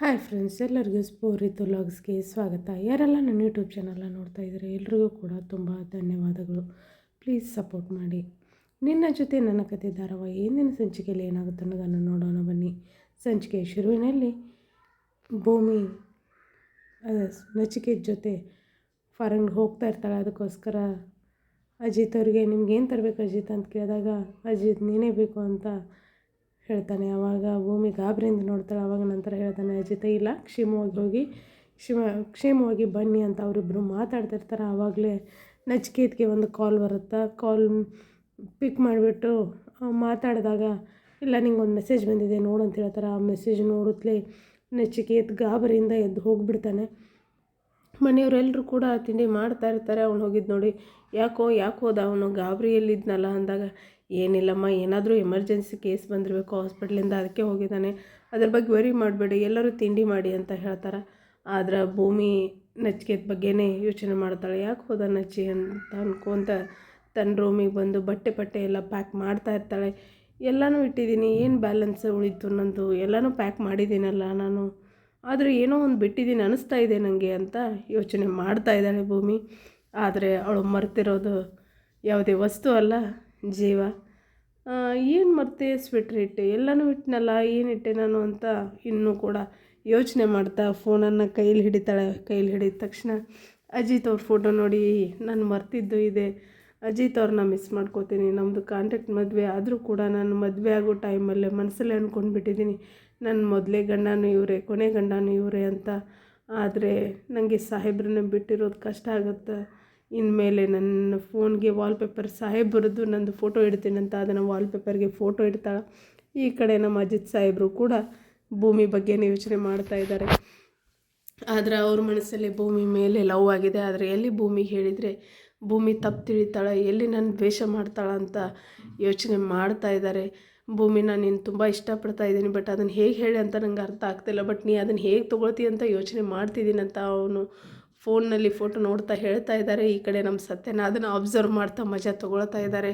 Hi friends, ಎಲ್ಲರಿಗೂ ಸ್ಪೂರಿತು ಲಾಗ್ಸ್ಗೆ ಸ್ವಾಗತ. ಯಾರೆಲ್ಲ ನನ್ನ ಯೂಟ್ಯೂಬ್ ಚಾನಲ್ನ ನೋಡ್ತಾ ಇದ್ದಾರೆ, ಎಲ್ರಿಗೂ ಕೂಡ ತುಂಬ ಧನ್ಯವಾದಗಳು. ಪ್ಲೀಸ್ ಸಪೋರ್ಟ್ ಮಾಡಿ. ನಿನ್ನ ಜೊತೆ ನನ್ನ ಕತೆ ಧಾರಾವಾಹಿ ಇಂದಿನ ಸಂಚಿಕೆಯಲ್ಲಿ ಏನಾಗುತ್ತೆ ಅನ್ನೋದನ್ನು ನೋಡೋಣ ಬನ್ನಿ. ಸಂಚಿಕೆ ಶುರುವಿನಲ್ಲಿ ಭೂಮಿ ನಚಿಕೆ ಜೊತೆ ಫಾರಿನ್ಗೆ ಹೋಗ್ತಾ ಇರ್ತಾಳೆ. ಅದಕ್ಕೋಸ್ಕರ ಅಜಿತ್ ಅವ್ರಿಗೆ, ನಿಮ್ಗೆ ಏನು ತರಬೇಕು ಅಜಿತ್? ಅಂತ ಕೇಳಿದಾಗ, ಅಜಿತ್, ನೀನೇ ಬೇಕು ಅಂತ ಹೇಳ್ತಾನೆ ಆವಾಗ ಭೂಮಿ ಗಾಬರಿಯಿಂದ ನೋಡ್ತಾಳೆ ಆವಾಗ ನಂತರ ಹೇಳ್ತಾನೆ, ಅಜಿತ, ಇಲ್ಲ, ಕ್ಷೇಮವಾಗಿ ಹೋಗಿ, ಕ್ಷೇಮ, ಕ್ಷೇಮವಾಗಿ ಬನ್ನಿ ಅಂತ ಅವರಿಬ್ಬರು ಮಾತಾಡ್ತಿರ್ತಾರೆ. ಆವಾಗಲೇ ನಚಿಕೇತ್ಗೆ ಒಂದು ಕಾಲ್ ಬರುತ್ತೆ ಕಾಲ್ ಪಿಕ್ ಮಾಡಿಬಿಟ್ಟು ಮಾತಾಡಿದಾಗ, ಇಲ್ಲ, ನಿಂಗೆ ಒಂದು ಮೆಸೇಜ್ ಬಂದಿದೆ, ನೋಡು ಅಂತ ಹೇಳ್ತಾರೆ. ಆ ಮೆಸೇಜ್ ನೋಡುತ್ತಲೇ ನಚಿಕೇತ್ ಗಾಬರಿಯಿಂದ ಎದ್ದು ಹೋಗಿಬಿಡ್ತಾನೆ. ಮನೆಯವರೆಲ್ಲರೂ ಕೂಡ ತಿಂಡಿ ಮಾಡ್ತಾ ಇರ್ತಾರೆ. ಅವ್ನು ಹೋಗಿದ್ದು ನೋಡಿ, ಯಾಕೋ ಯಾಕೋದ ಅವನು ಗಾಬರಿಯಲ್ಲಿದ್ದನಲ್ಲ ಅಂದಾಗ ಏನಿಲ್ಲಮ್ಮ, ಏನಾದರೂ ಎಮರ್ಜೆನ್ಸಿ ಕೇಸ್ ಬಂದಿರಬೇಕು ಹಾಸ್ಪಿಟ್ಲಿಂದ ಅದಕ್ಕೆ ಹೋಗಿದ್ದಾನೆ. ಅದ್ರ ಬಗ್ಗೆ ವರಿ ಮಾಡಬೇಡಿ, ಎಲ್ಲರೂ ತಿಂಡಿ ಮಾಡಿ ಅಂತ ಹೇಳ್ತಾರೆ. ಆದ್ರೆ ಭೂಮಿ ನಚಿಕೆದ ಬಗ್ಗೆನೇ ಯೋಚನೆ ಮಾಡ್ತಾಳೆ. ಯಾಕೆ ಹೋದ ನಚ್ಚಿ ಅಂತ ಅನ್ಕೊಂತ ತನ್ನ ರೂಮಿಗೆ ಬಂದು ಬಟ್ಟೆ ಬಟ್ಟೆ ಎಲ್ಲ ಪ್ಯಾಕ್ ಮಾಡ್ತಾ ಇರ್ತಾಳೆ. ಎಲ್ಲನೂ ಇಟ್ಟಿದ್ದೀನಿ, ಏನು ಬ್ಯಾಲೆನ್ಸ್ ಉಳಿತು ನಂದು? ಎಲ್ಲನೂ ಪ್ಯಾಕ್ ಮಾಡಿದ್ದೀನಲ್ಲ ನಾನು. ಆದರೆ ಏನೋ ಒಂದು ಬಿಟ್ಟಿದ್ದೀನಿ ಅನಿಸ್ತಾ ಇದೆ ನನಗೆ ಅಂತ ಯೋಚನೆ ಮಾಡ್ತಾ ಇದ್ದಾಳೆ ಭೂಮಿ. ಆದರೆ ಅವಳು ಮರ್ತಿರೋದು ಯಾವುದೇ ವಸ್ತು ಅಲ್ಲ, ಜೀವ. ಏನು ಮರ್ತೆ ಸ್ವೆಟ್ರ್ ಇಟ್ಟೆ? ಎಲ್ಲನೂ ಇಟ್ಟನಲ್ಲ ಇಟ್ಟೆ ನಾನು ಅಂತ ಇನ್ನೂ ಕೂಡ ಯೋಚನೆ ಮಾಡ್ತಾ ಫೋನನ್ನು ಕೈಲಿ ಹಿಡಿತಾಳೆ, ಕೈಲಿ ಹಿಡಿದ ತಕ್ಷಣ ಅಜಿತ್ ಅವ್ರ ಫೋಟೋ ನೋಡಿ, ನಾನು ಮರ್ತಿದ್ದು ಇದೆ. ಅಜಿತ್ ಅವ್ರನ್ನ ಮಿಸ್ ಮಾಡ್ಕೋತೀನಿ. ನಮ್ಮದು ಕಾಂಟ್ಯಾಕ್ಟ್ ಮದುವೆ ಆದರೂ ಕೂಡ ನಾನು ಮದುವೆ ಆಗೋ ಟೈಮಲ್ಲೇ ಮನಸ್ಸಲ್ಲೇ ಅಂದ್ಕೊಂಡ್ಬಿಟ್ಟಿದ್ದೀನಿ ನನ್ನ ಮೊದಲೇ ಗಂಡನೂ ಇವರೇ, ಕೊನೆ ಗಂಡನೂ ಇವರೇ ಅಂತ. ಆದರೆ ನನಗೆ ಸಾಹೇಬ್ರನ್ನ ಬಿಟ್ಟಿರೋದು ಕಷ್ಟ ಆಗುತ್ತೆ. ಇನ್ಮೇಲೆ ನನ್ನ ಫೋನ್ಗೆ ವಾಲ್ಪೇಪರ್ ಸಾಹೇಬ್ರದ್ದು ನಂದು ಫೋಟೋ ಇಡ್ತೀನಂತ ಅದನ್ನು ವಾಲ್ಪೇಪರ್ಗೆ ಫೋಟೋ ಇಡ್ತಾಳೆ. ಈ ಕಡೆ ನಮ್ಮ ಅಜಿತ್ ಸಾಹೇಬರು ಕೂಡ ಭೂಮಿ ಬಗ್ಗೆನೇ ಯೋಚನೆ ಮಾಡ್ತಾ ಇದ್ದಾರೆ. ಆದರೆ ಅವ್ರ ಮನಸ್ಸಲ್ಲಿ ಭೂಮಿ ಮೇಲೆ ಲವ್ ಆಗಿದೆ. ಆದರೆ ಎಲ್ಲಿ ಭೂಮಿಗೆ ಹೇಳಿದರೆ ಭೂಮಿ ತಪ್ಪು ತಿಳಿತಾಳೆ, ಎಲ್ಲಿ ನಾನು ದ್ವೇಷ ಮಾಡ್ತಾಳೆ ಅಂತ ಯೋಚನೆ ಮಾಡ್ತಾ ಇದ್ದಾರೆ. ಭೂಮಿ ನಾನು ನೀನು ತುಂಬ ಇಷ್ಟಪಡ್ತಾ ಇದ್ದೀನಿ ಬಟ್ ಅದನ್ನು ಹೇಗೆ ಹೇಳಿ ಅಂತ ನಂಗೆ ಅರ್ಥ ಆಗ್ತಿಲ್ಲ. ಬಟ್ ನೀ ಅದನ್ನು ಹೇಗೆ ತೊಗೊಳ್ತಿ ಅಂತ ಯೋಚನೆ ಮಾಡ್ತಿದ್ದೀನಂತ ಅವನು ಫೋನ್ನಲ್ಲಿ ಫೋಟೋ ನೋಡ್ತಾ ಹೇಳ್ತಾ ಇದ್ದಾರೆ. ಈ ಕಡೆ ನಮ್ಮ ಸತ್ಯನ ಅದನ್ನು ಅಬ್ಸರ್ವ್ ಮಾಡ್ತಾ ಮಜಾ ತೊಗೊಳ್ತಾ ಇದ್ದಾರೆ.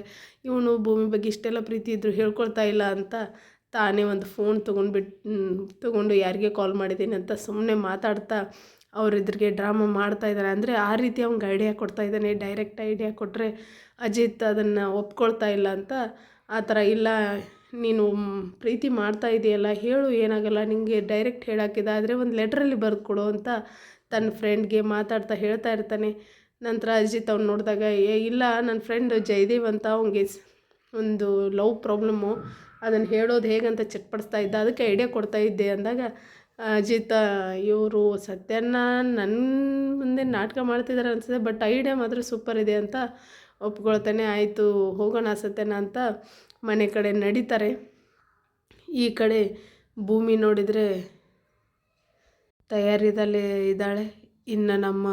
ಇವನು ಭೂಮಿ ಬಗ್ಗೆ ಇಷ್ಟೆಲ್ಲ ಪ್ರೀತಿ ಇದ್ದರೂ ಹೇಳ್ಕೊಳ್ತಾ ಇಲ್ಲ ಅಂತ ತಾನೇ ಒಂದು ಫೋನ್ ತೊಗೊಂಡ್ಬಿಟ್ಟು ತೊಗೊಂಡು ಯಾರಿಗೆ ಕಾಲ್ ಮಾಡಿದ್ದೀನಿ ಅಂತ ಸುಮ್ಮನೆ ಮಾತಾಡ್ತಾ ಅವರಿದ್ರಿಗೆ ಡ್ರಾಮಾ ಮಾಡ್ತಾ ಇದ್ದಾರೆ. ಅಂದರೆ ಆ ರೀತಿ ಅವ್ನಿಗೆ ಐಡಿಯಾ ಕೊಡ್ತಾ ಇದ್ದಾನೆ. ಡೈರೆಕ್ಟ್ ಐಡಿಯಾ ಕೊಟ್ಟರೆ ಅಜಿತ್ ಅದನ್ನು ಒಪ್ಕೊಳ್ತಾ ಇಲ್ಲ ಅಂತ ಆ ಥರ, ಇಲ್ಲ, ನೀನು ಪ್ರೀತಿ ಮಾಡ್ತಾ ಇದೆಯಲ್ಲ, ಹೇಳು ಏನಾಗಲ್ಲ ನಿಮಗೆ ಡೈರೆಕ್ಟ್ ಹೇಳಾಕಿದೆ ಒಂದು ಲೆಟ್ರಲ್ಲಿ ಬರೆದು ಕೊಡು ಅಂತ ತನ್ನ ಫ್ರೆಂಡ್ಗೆ ಮಾತಾಡ್ತಾ ಹೇಳ್ತಾ ಇರ್ತಾನೆ. ನಂತರ ಅಜಿತ್ ಅವ್ನು ನೋಡಿದಾಗ, ಏ, ಇಲ್ಲ ನನ್ನ ಫ್ರೆಂಡ್ ಜಯದೇವ್ ಅಂತ ಅವನಿಗೆ ಒಂದು ಲವ್ ಪ್ರಾಬ್ಲಮ್ಮು ಅದನ್ನು ಹೇಳೋದು ಹೇಗಂತ ಚಟ್ಪಡಿಸ್ತಾ ಇದ್ದ. ಅದಕ್ಕೆ ಐಡಿಯಾ ಕೊಡ್ತಾ ಇದ್ದೆ. ಅಂದಾಗ, ಅಜಿತ್ ಇವರು ಸತ್ಯನ ನನ್ನ ಮುಂದೆ ನಾಟಕ ಮಾಡ್ತಿದ್ದಾರೆ ಅನಿಸುತ್ತೆ ಬಟ್ ಐಡಿಯಾ ಮಾತ್ರ ಸೂಪರ್ ಇದೆ ಅಂತ ಒಪ್ಕೊಳ್ತಾನೆ. ಆಯಿತು, ಹೋಗೋಣ ಸತ್ಯನ ಅಂತ ಮನೆ ಕಡೆ ನಡೀತಾರೆ. ಈ ಕಡೆ ಭೂಮಿ ನೋಡಿದರೆ ತಯಾರಿದಲ್ಲಿ ಇದ್ದಾಳೆ. ಇನ್ನು ನಮ್ಮ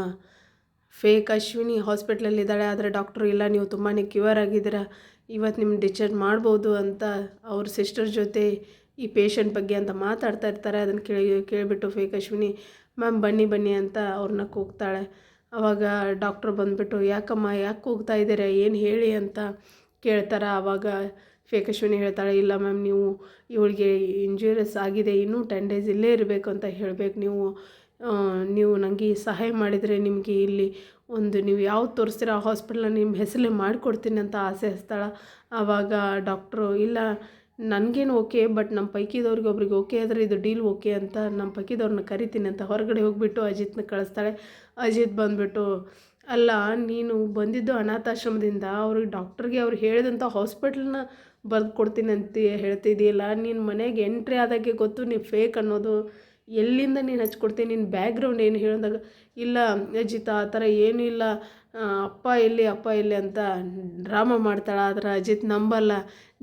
ಫೇಕ್ ಅಶ್ವಿನಿ ಹಾಸ್ಪಿಟ್ಲಲ್ಲಿ ಇದ್ದಾಳೆ. ಆದರೆ ಡಾಕ್ಟ್ರು, ಇಲ್ಲ, ನೀವು ತುಂಬಾ ಕ್ಯೂರ್ ಆಗಿದ್ದೀರಾ. ಇವತ್ತು ನಿಮ್ಮ ಡಿಸ್ಚಾರ್ಜ್ ಮಾಡ್ಬೋದು ಅಂತ ಅವ್ರ ಸಿಸ್ಟರ್ ಜೊತೆ ಈ ಪೇಷಂಟ್ ಬಗ್ಗೆ ಅಂತ ಮಾತಾಡ್ತಾ ಇರ್ತಾರೆ. ಅದನ್ನು ಕೇಳಿ, ಕೇಳಿಬಿಟ್ಟು ಫೇಕ್ ಅಶ್ವಿನಿ, ಮ್ಯಾಮ್, ಬನ್ನಿ ಬನ್ನಿ ಅಂತ ಅವ್ರನ್ನ ಕೂಗ್ತಾಳೆ. ಆವಾಗ ಡಾಕ್ಟ್ರು ಬಂದುಬಿಟ್ಟು, ಯಾಕಮ್ಮ, ಯಾಕೆ ಕೂಗ್ತಾ ಇದ್ದೀರಾ? ಏನು ಹೇಳಿ? ಅಂತ ಕೇಳ್ತಾರೆ. ಆವಾಗ ಫೇಕ್ ಅಶ್ವಿನಿ ಹೇಳ್ತಾಳೆ, ಇಲ್ಲ ಮ್ಯಾಮ್ ನೀವು ಇವಳಿಗೆ ಇಂಜುರಿಯಸ್ ಆಗಿದೆ, ಇನ್ನೂ ಟೆನ್ ಡೇಸ್ ಇಲ್ಲೇ ಇರಬೇಕು ಅಂತ ಹೇಳಬೇಕು ನೀವು. ನೀವು ನನಗೆ ಸಹಾಯ ಮಾಡಿದರೆ ನಿಮಗೆ ಇಲ್ಲಿ ಒಂದು ನೀವು ಯಾವ್ದು ತೋರಿಸ್ತೀರ ಆ ಹಾಸ್ಪಿಟ್ಲನ್ನ ನಿಮ್ಮ ಹೆಸರಲ್ಲೇ ಮಾಡಿಕೊಡ್ತೀನಿ ಅಂತ ಆಸೆ ಹಸ್ತಾಳ. ಆವಾಗ ಡಾಕ್ಟ್ರು ಇಲ್ಲ, ನನಗೇನು ಓಕೆ ಬಟ್ ನಮ್ಮ ಪೈಕಿದವ್ರಿಗೆ ಒಬ್ರಿಗೆ ಓಕೆ ಆದರೆ ಇದು ಡೀಲ್ ಓಕೆ ಅಂತ ನಮ್ಮ ಪೈಕಿದವ್ರನ್ನ ಕರಿತೀನಿ ಅಂತ ಹೊರಗಡೆ ಹೋಗಿಬಿಟ್ಟು ಅಜಿತ್ನ ಕಳಿಸ್ತಾಳೆ. ಅಜಿತ್ ಬಂದುಬಿಟ್ಟು ಅಲ್ಲ, ನೀನು ಬಂದಿದ್ದು ಅನಾಥಾಶ್ರಮದಿಂದ ಅವ್ರಿಗೆ ಡಾಕ್ಟ್ರಿಗೆ ಅವ್ರು ಹೇಳಿದಂಥ ಹಾಸ್ಪಿಟ್ಲನ್ನ ಬರೆದು ಕೊಡ್ತೀನಿ ಅಂತ ಹೇಳ್ತಿದ್ದೀಯಲ್ಲ ನಿನ್ನ ಮನೆಗೆ ಎಂಟ್ರಿ ಆದಾಗೆ ಗೊತ್ತು ನೀವು ಫೇಕ್ ಅನ್ನೋದು, ಎಲ್ಲಿಂದ ನೀನು ಹಚ್ಕೊಡ್ತೀನಿ ನಿನ್ನ ಬ್ಯಾಕ್ಗ್ರೌಂಡ್ ಏನು ಹೇಳಿದಾಗ, ಇಲ್ಲ, ಅಜಿತ, ಆ ಥರ ಏನೂ ಇಲ್ಲ ಅಪ್ಪ ಎಲ್ಲಿ ಅಪ್ಪ ಎಲ್ಲಿ ಅಂತ ಡ್ರಾಮಾ ಮಾಡ್ತಾಳೆ, ಆದರೆ ಅಜಿತ್ ನಂಬಲ್ಲ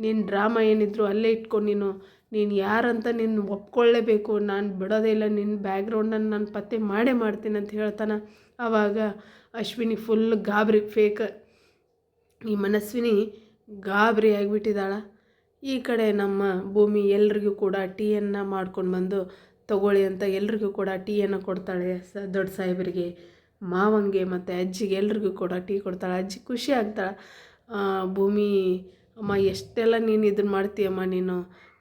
ನಿನ್ನ ಡ್ರಾಮಾ ಏನಿದ್ರು ಅಲ್ಲೇ ಇಟ್ಕೊಂಡು ನೀನು ನೀನು ಯಾರಂತ ನೀನು ಒಪ್ಕೊಳ್ಳೇಬೇಕು ನಾನು ಬಿಡೋದೇ ಇಲ್ಲ ನಿನ್ನ ಬ್ಯಾಕ್ಗ್ರೌಂಡನ್ನು ನಾನು ಪತ್ತೆ ಮಾಡೇ ಮಾಡ್ತೀನಿ ಅಂತ ಹೇಳ್ತಾನೆ ಆವಾಗ ಅಶ್ವಿನಿ ಫುಲ್ ಗಾಬರಿ ಫೇಕ್ ಈ ಮನಸ್ವಿನಿ ಗಾಬರಿ ಆಗಿಬಿಟ್ಟಿದ್ದಾಳೆ ಈ ಕಡೆ ನಮ್ಮ ಭೂಮಿ ಎಲ್ರಿಗೂ ಕೂಡ ಟೀಯನ್ನು ಮಾಡ್ಕೊಂಡು ಬಂದು ತಗೊಳ್ಳಿ ಅಂತ ಎಲ್ರಿಗೂ ಕೂಡ ಟೀಯನ್ನು ಕೊಡ್ತಾಳೆ ಸ ದೊಡ್ಡ ಸಾಹೇಬರಿಗೆ. ಮಾವಂಗೆ ಮತ್ತು ಅಜ್ಜಿಗೆ ಎಲ್ರಿಗೂ ಕೂಡ ಟೀ ಕೊಡ್ತಾಳೆ. ಅಜ್ಜಿ ಖುಷಿ ಆಗ್ತಾಳೆ. ಭೂಮಿ, ಅಮ್ಮ, ಎಷ್ಟೆಲ್ಲ ನೀನು ಇದನ್ನು ಮಾಡ್ತೀಯಮ್ಮ ನೀನು?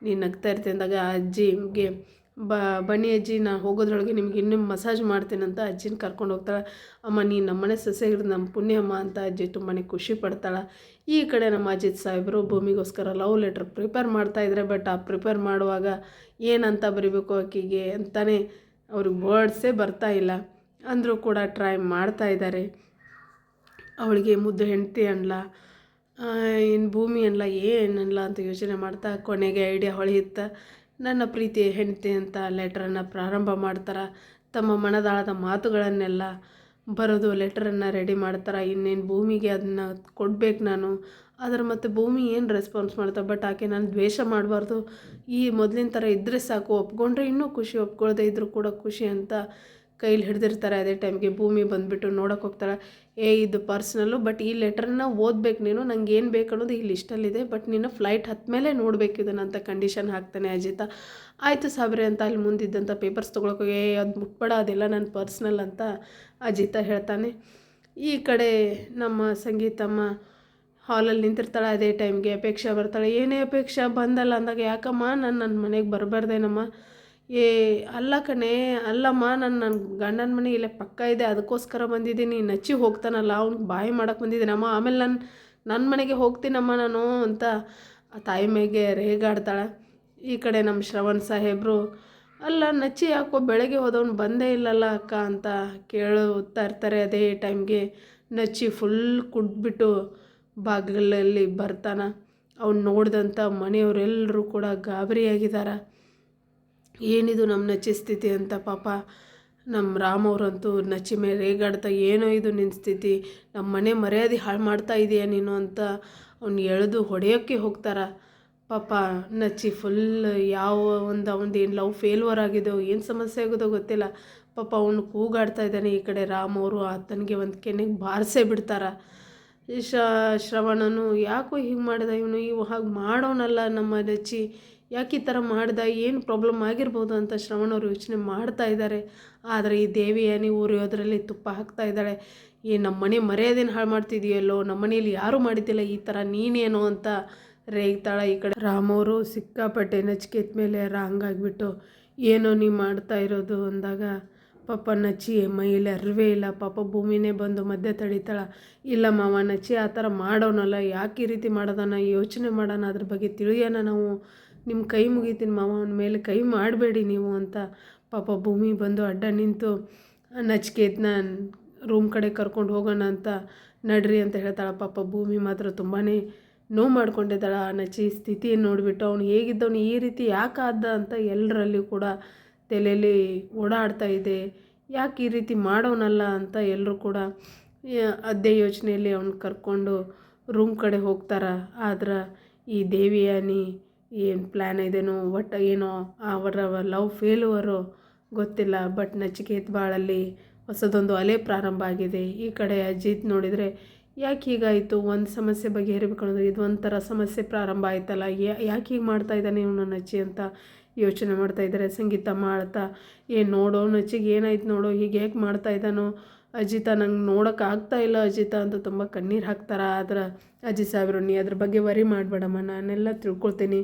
ನೀನು ನಗ್ತಾ ಇರ್ತೀಯ ಅಂದಾಗ ಅಜ್ಜಿಗೆ ಬ, ಬನ್ನಿ ಅಜ್ಜಿ ನಾನು ಹೋಗೋದ್ರೊಳಗೆ ನಿಮ್ಗೆ ಇನ್ನೂ ಮಸಾಜ್ ಮಾಡ್ತೀನಂತ ಅಜ್ಜಿನ ಕರ್ಕೊಂಡು ಹೋಗ್ತಾಳೆ. ಅಮ್ಮ ನೀನು ನಮ್ಮನೆ ಸೊಸೆ ಹಿಡಿದು ನಮ್ಮ ಪುಣ್ಯಮ್ಮ ಅಂತ ಅಜ್ಜಿ ತುಂಬಾ ಖುಷಿ ಪಡ್ತಾಳೆ. ಈ ಕಡೆ ನಮ್ಮ ಅಜಿತ್ ಸಾಹೇಬರು ಭೂಮಿಗೋಸ್ಕರ ಲವ್ ಲೆಟ್ರ್ ಪ್ರಿಪೇರ್ ಮಾಡ್ತಾಯಿದ್ರೆ ಬಟ್ ಆ ಪ್ರಿಪೇರ್ ಮಾಡುವಾಗ ಏನಂತ ಬರಿಬೇಕು ಆಕೆಗೆ ಅಂತಲೇ ಅವ್ರಿಗೆ ವರ್ಡ್ಸೇ ಬರ್ತಾ ಇಲ್ಲ. ಅಂದರೂ ಕೂಡ ಟ್ರೈ ಮಾಡ್ತಾ ಇದ್ದಾರೆ. ಅವಳಿಗೆ ಮುದ್ದು ಹೆಂಡತಿ ಅನ್ಲ. ಇನ್ನು ಭೂಮಿ ಅನ್ಲ ಏನಲ್ಲ ಅಂತ ಯೋಚನೆ ಮಾಡ್ತಾ ಕೊನೆಗೆ ಐಡಿಯಾ ಹೊಳೆಯುತ್ತ ನನ್ನ ಪ್ರೀತಿಯ ಹೆಂಡತಿ ಅಂತ ಲೆಟ್ರನ್ನು ಪ್ರಾರಂಭ ಮಾಡ್ತಾರೆ. ತಮ್ಮ ಮನದಾಳದ ಮಾತುಗಳನ್ನೆಲ್ಲ ಬರೋದು ಲೆಟ್ರನ್ನು ರೆಡಿ ಮಾಡ್ತಾರೆ. ಇನ್ನೇನು ಭೂಮಿಗೆ ಅದನ್ನ ಕೊಡ್ಬೇಕು ನಾನು? ಅದರ ಮತ್ತು ಭೂಮಿ ಏನು ರೆಸ್ಪಾನ್ಸ್ ಮಾಡ್ತಾ ಬಟ್ ಆಕೆ ನಾನು ದ್ವೇಷ ಮಾಡಬಾರ್ದು. ಈ ಮೊದಲಿನ ಥರ ಇದ್ದರೆ ಸಾಕು. ಒಪ್ಕೊಂಡ್ರೆ ಇನ್ನೂ ಖುಷಿ ಒಪ್ಕೊಳ್ಳದೆ ಇದ್ದರೂ ಕೂಡ ಖುಷಿ ಅಂತ ಕೈಲಿ ಹಿಡ್ದಿರ್ತಾರೆ ಅದೇ ಟೈಮ್ಗೆ ಭೂಮಿ ಬಂದುಬಿಟ್ಟು ನೋಡೋಕೆ ಹೋಗ್ತಾರೆ. ಏ, ಇದು ಪರ್ಸ್ನಲ್ಲು, ಬಟ್ ಈ ಲೆಟ್ರನ್ನ ಓದ್ಬೇಕು ನೀನು, ನಂಗೆ ಏನು ಬೇಕು ಅನ್ನೋದು ಈ ಲಿಸ್ಟಲ್ಲಿದೆ ಬಟ್ ನೀನು ಫ್ಲೈಟ್ ಹತ್ತ ಮೇಲೆ ನೋಡಬೇಕು ಇದನ್ನಂತ ಕಂಡೀಷನ್ ಹಾಕ್ತಾನೆ ಅಜಿತ. ಆಯಿತು ಸಾಬ್ರೆ ಅಂತ ಅಲ್ಲಿ ಮುಂದಿದ್ದಂಥ ಪೇಪರ್ಸ್ ತೊಗೊಳಕ್ಕೆ ಏ, ಅದು ಮುಟ್ಬೇಡ, ಅದೆಲ್ಲ ನನ್ನ ಪರ್ಸ್ನಲ್ ಅಂತ ಅಜಿತ ಹೇಳ್ತಾನೆ. ಈ ಕಡೆ ನಮ್ಮ ಸಂಗೀತಮ್ಮ ಹಾಲಲ್ಲಿ ನಿಂತಿರ್ತಾಳೆ ಅದೇ ಟೈಮ್ಗೆ, ಅಪೇಕ್ಷೆ ಬರ್ತಾಳೆ. ಏನೇ ಅಪೇಕ್ಷೆ, ಬಂದಲ್ಲ ಅಂದಾಗ, ಯಾಕಮ್ಮ, ನಾನು ನನ್ನ ಮನೆಗೆ ಬರಬಾರ್ದೇನಮ್ಮ? ಏ, ಅಲ್ಲ ಕಣೆ, ಅಲ್ಲಮ್ಮ, ನಾನು ನನ್ನ ಗಂಡನ ಮನೆ ಇಲ್ಲೇ ಪಕ್ಕ ಇದೆ, ಅದಕ್ಕೋಸ್ಕರ ಬಂದಿದ್ದೀನಿ. ನಚ್ಚಿ ಹೋಗ್ತಾನಲ್ಲ, ಅವ್ನಿಗೆ ಬಾಯಿ ಮಾಡಕ್ಕೆ ಬಂದಿದ್ದೀನಮ್ಮ. ಆಮೇಲೆ ನಾನು ನನ್ನ ಮನೆಗೆ ಹೋಗ್ತೀನಮ್ಮ ನಾನು ಅಂತ ಆ ತಾಯಿ ಮೇಗೆ ರೇಗಾಡ್ತಾಳೆ. ಈ ಕಡೆ ನಮ್ಮ ಶ್ರವಣ್ ಸಾಹೇಬರು, ಅಲ್ಲ, ನಚ್ಚಿ ಯಾಕೋ ಬೆಳಗ್ಗೆ ಹೋದವನು ಬಂದೇ ಇಲ್ಲಲ್ಲ ಅಕ್ಕ ಅಂತ ಕೇಳುತ್ತಾ ಇರ್ತಾರೆ ಅದೇ ಟೈಮ್ಗೆ. ನಚ್ಚಿ ಫುಲ್ ಕುಡ್ಬಿಟ್ಟು ಬಾಗಿಲಲ್ಲಿ ಬರ್ತಾನ. ಅವ್ನು ನೋಡಿದಂಥ ಮನೆಯವರೆಲ್ಲರೂ ಕೂಡ ಗಾಬರಿಯಾಗಿದ್ದಾರೆ ಏನಿದು ನಮ್ಮ ನಚ್ಚಿ ಸ್ಥಿತಿ ಅಂತ ಪಾಪ ನಮ್ಮ ರಾಮ್ ಅವರಂತೂ ನಚ್ಚಿ ಮೇಲೆ ರೇಗಾಡ್ತಾ ಏನೋ ಇದು ನಿನ್ನ ಸ್ಥಿತಿ, ನಮ್ಮ ಮನೆ ಮರ್ಯಾದೆ ಹಾಳು ಮಾಡ್ತಾ ಇದೆಯಾ ನೀನು ಅಂತ ಅವ್ನು ಎಳೆದು ಹೊಡೆಯೋಕ್ಕೆ ಹೋಗ್ತಾರ. ಪಾಪ ನಚ್ಚಿ ಫುಲ್ ಯಾವ ಒಂದು ಅವನದು ಏನು ಲವ್ ಫೇಲ್ವರ್ ಆಗಿದೆಯೋ ಏನು ಸಮಸ್ಯೆ ಆಗೋದೋ ಗೊತ್ತಿಲ್ಲ. ಪಾಪ ಅವನು ಕೂಗಾಡ್ತಾ ಇದ್ದಾನೆ ಈ ಕಡೆ ರಾಮ್ ಅವರು, ಆತನಿಗೆ ಒಂದು ಕೆನೆಗೆ ಬಾರಿಸೇ ಬಿಡ್ತಾರ. ಶ್ರವಣನು ಯಾಕೋ ಹೀಗೆ ಮಾಡಿದ, ಇವನು ಇವು ಹಾಗೆ ಮಾಡೋನಲ್ಲ ನಮ್ಮ ನಚ್ಚಿ. ಯಾಕೆ ಈ ಥರ ಮಾಡ್ದ? ಏನು ಪ್ರಾಬ್ಲಮ್ ಆಗಿರ್ಬೋದು ಅಂತ ಶ್ರವಣವ್ರು ಯೋಚನೆ ಮಾಡ್ತಾ ಇದ್ದಾರೆ. ಆದರೆ ಈ ದೇವಿ ಯಾನಿ ಉರಿಯೋದ್ರಲ್ಲಿ ತುಪ್ಪ ಹಾಕ್ತಾ ಇದ್ದಾಳೆ. ಏ ನಮ್ಮ ಮನೆ ಮರ್ಯಾದೆನ ಹಾಳು ಮಾಡ್ತಿದೆಯಲ್ಲೋ? ನಮ್ಮ ಮನೇಲಿ ಯಾರೂ ಮಾಡಿದ್ದಿಲ್ಲ ಈ ಥರ ನೀನೇನು ಅಂತ ರೇಗ್ತಾಳ ಈ ಕಡೆ. ರಾಮವರು ಸಿಕ್ಕಾಪಟ್ಟೆ ನಚಿಕೆತ್ ಮೇಲೆ ಹಂಗಾಗ್ಬಿಟ್ಟು ಏನೋ ನೀವು ಮಾಡ್ತಾ ಇರೋದು ಅಂದಾಗ, ಪಾಪ ನಚ್ಚಿ ಮೈಯಲ್ಲಿ ಅರಿವೇ ಇಲ್ಲ. ಪಾಪ ಭೂಮಿನೇ ಬಂದು ಮಧ್ಯೆ ತಡಿತಾಳ. ಇಲ್ಲ ಮಾವ, ನಚ್ಚಿ ಆ ಥರ ಮಾಡೋನಲ್ಲ. ಯಾಕೆ ಈ ರೀತಿ ಮಾಡೋದನ್ನ ಯೋಚನೆ ಮಾಡೋಣ? ಅದ್ರ ಬಗ್ಗೆ ತಿಳಿಯೋಣ ನಾವು. ನಿಮ್ಮ ಕೈ ಮುಗಿತೀನಿ ಮಾವ, ಅವನ ಮೇಲೆ ಕೈ ಮಾಡಬೇಡಿ ನೀವು ಅಂತ ಪಾಪ ಭೂಮಿ ಬಂದು ಅಡ್ಡ ನಿಂತು ನಚಿಕೇತನ ರೂಮ್ ಕಡೆ ಕರ್ಕೊಂಡು ಹೋಗೋಣ ಅಂತ ನಡ್ರಿ ಅಂತ ಹೇಳ್ತಾಳೆ. ಪಾಪ ಭೂಮಿ ಮಾತ್ರ ತುಂಬಾ ನೋವು ಮಾಡ್ಕೊಂಡಿದ್ದಾಳೆ. ಆ ನಚಿ ಸ್ಥಿತಿಯನ್ನು ನೋಡಿಬಿಟ್ಟು ಅವನು ಹೇಗಿದ್ದವನು ಈ ರೀತಿ ಯಾಕೆ ಆದ ಅಂತ ಎಲ್ಲರಲ್ಲಿ ಕೂಡ ತಲೆಯಲ್ಲಿ ಓಡಾಡ್ತಾ ಇದೆ. ಯಾಕೆ ಈ ರೀತಿ ಮಾಡೋನಲ್ಲ ಅಂತ ಎಲ್ಲರೂ ಕೂಡ ಅದೇ ಯೋಚನೆಯಲ್ಲಿ ಅವನು ಕರ್ಕೊಂಡು ರೂಮ್ ಕಡೆ ಹೋಗ್ತಾರ. ಆದ್ರೆ ಈ ದೇವಿಯಾನಿ ಏನು ಪ್ಲ್ಯಾನ್ ಇದೇನೋ ಒಟ್ಟು ಏನೋ ಅವರ ಲವ್ ಫೇಲುವರು ಗೊತ್ತಿಲ್ಲ ಬಟ್ ನಚಿಕೇತ್ ಬಾಳಲ್ಲಿ ಹೊಸದೊಂದು ಅಲೆ ಪ್ರಾರಂಭ ಆಗಿದೆ. ಈ ಕಡೆ ಅಜಿತ್ ನೋಡಿದರೆ, ಯಾಕೆ ಹೀಗಾಯಿತು? ಒಂದು ಸಮಸ್ಯೆ ಬಗ್ಗೆ ಬಗೆಹರಿಬೇಕಂದ್ರೆ ಇದು ಒಂಥರ ಸಮಸ್ಯೆ ಪ್ರಾರಂಭ ಆಯ್ತಲ್ಲ ಯಾಕೆ ಹೀಗೆ ಮಾಡ್ತಾ ಇದ್ದಾನೆ ಇವನು ನಚ್ಚಿ ಅಂತ ಯೋಚನೆ ಮಾಡ್ತಾ ಇದ್ದಾರೆ. ಸಂಗೀತ ಮಾಡ್ತಾ, ಏನು ನೋಡೋ ನಚ್ಚಿಗೆ ಏನಾಯ್ತು ನೋಡೋ, ಹೀಗೆ ಹೇಗೆ ಮಾಡ್ತಾ ಇದ್ದಾನೋ ಅಜಿತ, ನಂಗೆ ನೋಡೋಕೆ ಆಗ್ತಾ ಇಲ್ಲ ಅಜಿತ ಅಂತ ತುಂಬ ಕಣ್ಣೀರು ಹಾಕ್ತಾರ. ಆದ್ರೆ ಅಜಿತ್ ಸಾಹೇಬ್ರು ನೀ ಅದ್ರ ಬಗ್ಗೆ ವರಿ ಮಾಡಬೇಡಮ್ಮ, ನಾನೆಲ್ಲ ತಿಳ್ಕೊಳ್ತೀನಿ.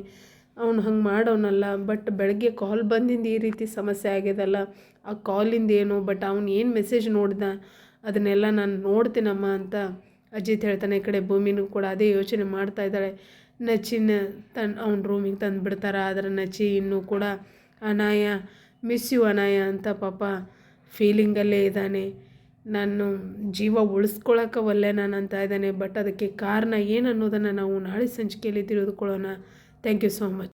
ಅವ್ನು ಹಂಗೆ ಮಾಡೋನಲ್ಲ ಬಟ್ ಬೆಳಗ್ಗೆ ಕಾಲ್ ಬಂದಿಂದ ಈ ರೀತಿ ಸಮಸ್ಯೆ ಆಗ್ಯದಲ್ಲ. ಆ ಕಾಲಿಂದ ಏನು ಬಟ್ ಅವ್ನು ಏನು ಮೆಸೇಜ್ ನೋಡ್ದ, ಅದನ್ನೆಲ್ಲ ನಾನು ನೋಡ್ತೀನಮ್ಮ ಅಂತ ಅಜಿತ್ ಹೇಳ್ತಾನೆ. ಈ ಕಡೆ ಭೂಮಿನೂ ಕೂಡ ಅದೇ ಯೋಚನೆ ಮಾಡ್ತಾ ಇದ್ದಾಳೆ ನಚಿನ ತನ್, ಅವ್ನ ರೂಮಿಗೆ ತಂದು ಬಿಡ್ತಾರೆ, ಆದರೆ ನಚಿ ಇನ್ನೂ ಕೂಡ ಅನಾಯ ಮಿಸ್ ಯು ಅನಾಯ ಅಂತ ಪಾಪ ಫೀಲಿಂಗಲ್ಲೇ ಇದ್ದಾನೆ. ನಾನು ಜೀವ ಉಳಿಸ್ಕೊಳಕ್ಕೆ ಒಲ್ಲೆ ನಾನು ಅಂತ ಇದ್ದಾನೆ ಬಟ್ ಅದಕ್ಕೆ ಕಾರಣ ಏನು ಅನ್ನೋದನ್ನು ನಾವು ನಾಳೆ ಸಂಚಿಕೆಯಲ್ಲಿ ತಿಳಿದುಕೊಳ್ಳೋಣ. Thank you so much